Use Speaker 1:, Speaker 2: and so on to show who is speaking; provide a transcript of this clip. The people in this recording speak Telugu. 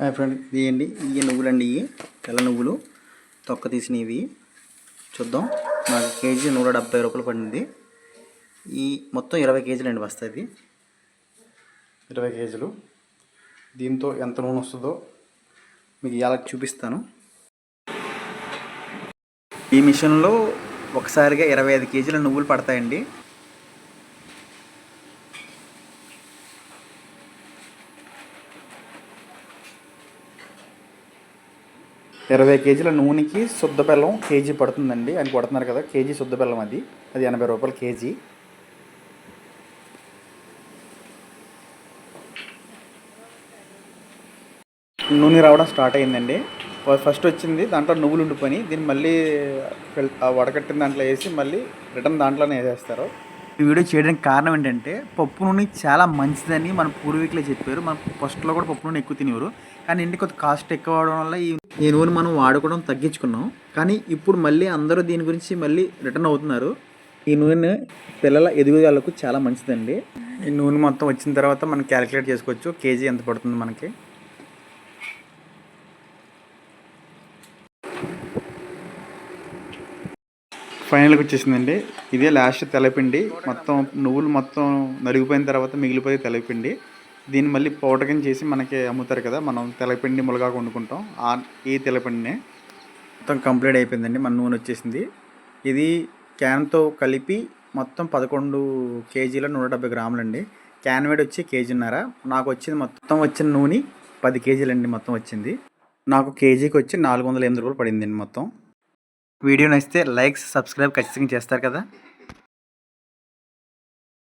Speaker 1: హాయ్ ఫ్రెండ్ ఇవి ఇవి నువ్వులండి ఇవి తెల్ల నువ్వులు. తొక్క తీసినవి. చూద్దాం. నాకు కేజీ నూట డెబ్బై రూపాయలు పడింది. ఈ మొత్తం ఇరవై కేజీలు అండి వస్తుంది ఇరవై కేజీలు. దీంతో ఎంత నూనె వస్తుందో మీకు ఇలా చూపిస్తాను. ఈ మిషన్లో ఒకసారిగా ఇరవై ఐదు కేజీల నువ్వులు పడతాయండి. ఇరవై కేజీల నూనెకి శుద్ధ బెల్లం కేజీ పడుతుందండి. అని కొడుతున్నారు కదా కేజీ శుద్ధ బెల్లం అది. అది ఎనభై రూపాయలు కేజీ. నూనె రావడం స్టార్ట్ అయిందండి ఫస్ట్ వచ్చింది దాంట్లో నువ్వులు ఉండిపోయి దీన్ని మళ్ళీ వడకట్టిన దాంట్లో వేసి మళ్ళీ రిటర్న్ దాంట్లోనే వేసేస్తారు. ఈ వీడియో చేయడానికి కారణం ఏంటంటే పప్పు నూనె చాలా మంచిదని మన పూర్వీకులే చెప్పారు. మన ఫస్ట్లో కూడా పప్పు నూనె ఎక్కువ తినేవారు. కానీ ఇంటికి కొంత కాస్ట్ ఎక్కువ అవడం వల్ల ఈ ఈ నూనె మనం వాడుకోవడం తగ్గించుకున్నాం. కానీ ఇప్పుడు మళ్ళీ అందరూ దీని గురించి మళ్ళీ రిటర్న్ అవుతున్నారు. ఈ నూనె పిల్లల ఎదుగుదలకు చాలా మంచిదండి. ఈ నూనె మొత్తం వచ్చిన తర్వాత మనం క్యాలిక్యులేట్ చేసుకోవచ్చు. కేజీ ఎంత పడుతుంది మనకి? ఫైనల్కి వచ్చేసిందండి. ఇదే లాస్ట్ తెలపిండి మొత్తం నువ్వులు మొత్తం నలిగిపోయిన తర్వాత మిగిలిపోయి తెలపిండి దీన్ని మళ్ళీ పౌడర్ కింద చేసి మనకి అమ్ముతారు కదా మనం తెలపిండి ములగాకు వండుకుంటాం. ఆ ఈ తెలపిండినే మొత్తం కంప్లీట్ అయిపోయిందండి మన నూనె వచ్చేసింది. ఇది క్యాన్తో కలిపి మొత్తం పదకొండు కేజీల నూట డెబ్బై గ్రాములండి. క్యాన్ వేడి వచ్చి కేజీన్నర. నాకు వచ్చింది మొత్తం వచ్చిన నూనె పది కేజీలండి మొత్తం వచ్చింది. నాకు కేజీకి వచ్చి నాలుగు వందల ఎనిమిది రూపాయలు పడిందండి మొత్తం. వీడియో నచ్చితే లైక్స్ సబ్స్క్రైబ్ ఖచ్చితంగా చేస్తారు కదా.